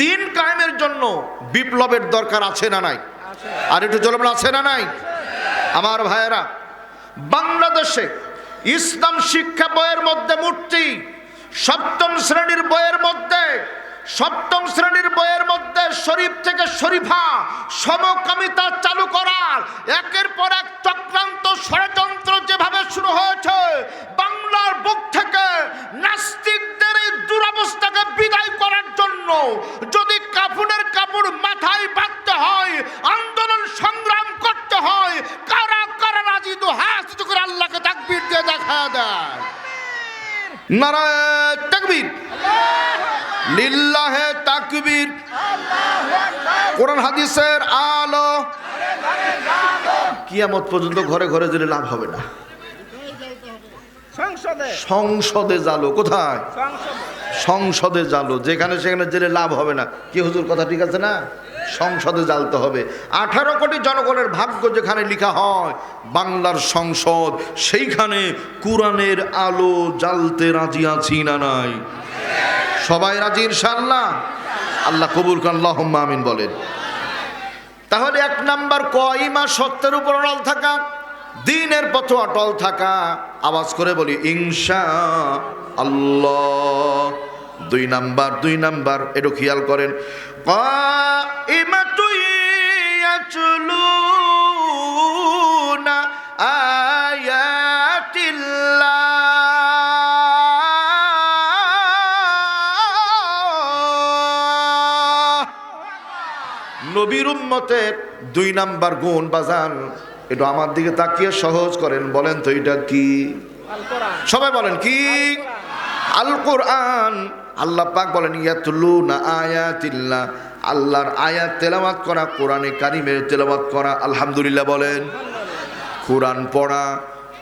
দিন কায়েমের জন্য বিপ্লবের দরকার আছে না নাই? আর একটু জলমান আছে না নাই? আমার ভাইয়েরা, বাংলাদেশে ইসলাম শিক্ষা বইয়ের মধ্যে মূর্তি সপ্তম শ্রেণির বইয়ের মধ্যে, সপ্তম শ্রেণির বইয়ের মধ্যে শরীফ থেকে শরীফা সমকামিতা চালু করার, একের পর এক চক্রান্ত ষড়যন্ত্র যেভাবে শুরু হয়েছে জন্য যদি কাপুনের কাপড় মাথায় বাঁধতে হয় আন্দোলন সংগ্রাম করতে হয় কারা কারা রাজি? তো উঁচু করে আল্লাহকে তাকবীর দিয়ে দেখা দেয়। নারায় তাকবীর। লিল্লাহে তাকবীর। কোরআন হাদিসের আলো। কিয়ামত পর্যন্ত ঘরে ঘরে জেলে লাভ হবে না। সংসদে। সংসদে জালো কোথায়? সংসদে জালো যেখানে সেখানে জেলে লাভ হবে না। কি হুজুর, কথা ঠিক আছে না? সংসদে জ্বালতে হবে। আঠারো কোটি জনগণের ভাগ্য যেখানে লেখা হয়, বাংলার সংসদ, সেইখানে কোরআনের আলো জ্বালতে রাজি আছি না নাই। সবাই রাজি ইনশাল্লাহ আল্লাহ কবুল আল্লাহ আমিন বলেন। তাহলে এক নাম্বার কইমা সত্যের উপর অটল থাকা, দিনের পথে অটল থাকা, আওয়াজ করে বলি, ইনশা আল্লাহ। দুই নাম্বার দুই নাম্বার একটু খেয়াল করেন। নবীর উম্মতের দুই নাম্বার গুণ বাজান একটু আমার দিকে তাকিয়ে সহজ করেন বলেন তো এটা কি? সবাই বলেন কি? আল কোরআন আল্লাহ পাক বলেন ইয়াতুল্লু না আয়াতিল্লাহ। আল্লাহর আয়াত তেলাওয়াত করা, কোরআনে কারিমের তেলাওয়াত করা, আলহামদুলিল্লাহ বলেন। কোরআন পড়া,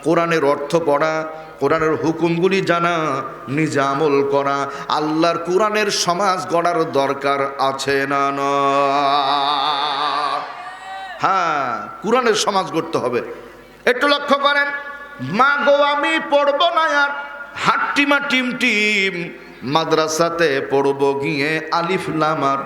কোরআনের অর্থ পড়া, কোরআনের হুকুমগুলি জানা, নিজে আমল করা। আল্লাহর কোরআনের সমাজ গড়ার দরকার আছে না না হ্যাঁ কোরআনের সমাজ গড়তে হবে। একটু লক্ষ্য করেন, মা গো, আমি পড়ব না আর। হাট্টিমা টিম টিম, মাদ্রাসাতে পড়ব গিয়ে আলিফ লামার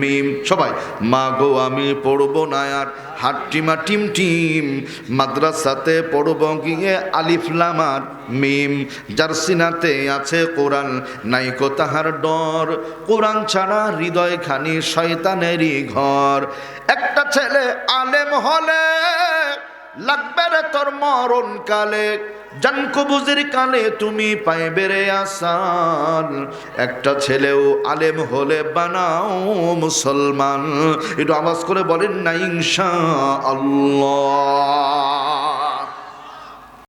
মিম। সবাই, মা গো, আমি পড়ব না আর। হাট্টিমা টিম টিম, মাদ্রাসাতে পড়ব গিয়ে আলিফ লামার মিম। যার সিনাতে আছে কোরআন নাইকো তাহার ডর। কোরআন ছাড়া হৃদয় খানি শয়তানেরই ঘর। একটা ছেলে আলেম হলে লাগবে রে তোর মরণ কালে জানকুবুজির কালে তুমি পাইবে রে আসান। একটা ছেলেও আলেম হলে বানাও মুসলমান। একটু আওয়াজ করে বলেন না ইনশা আল্লাহ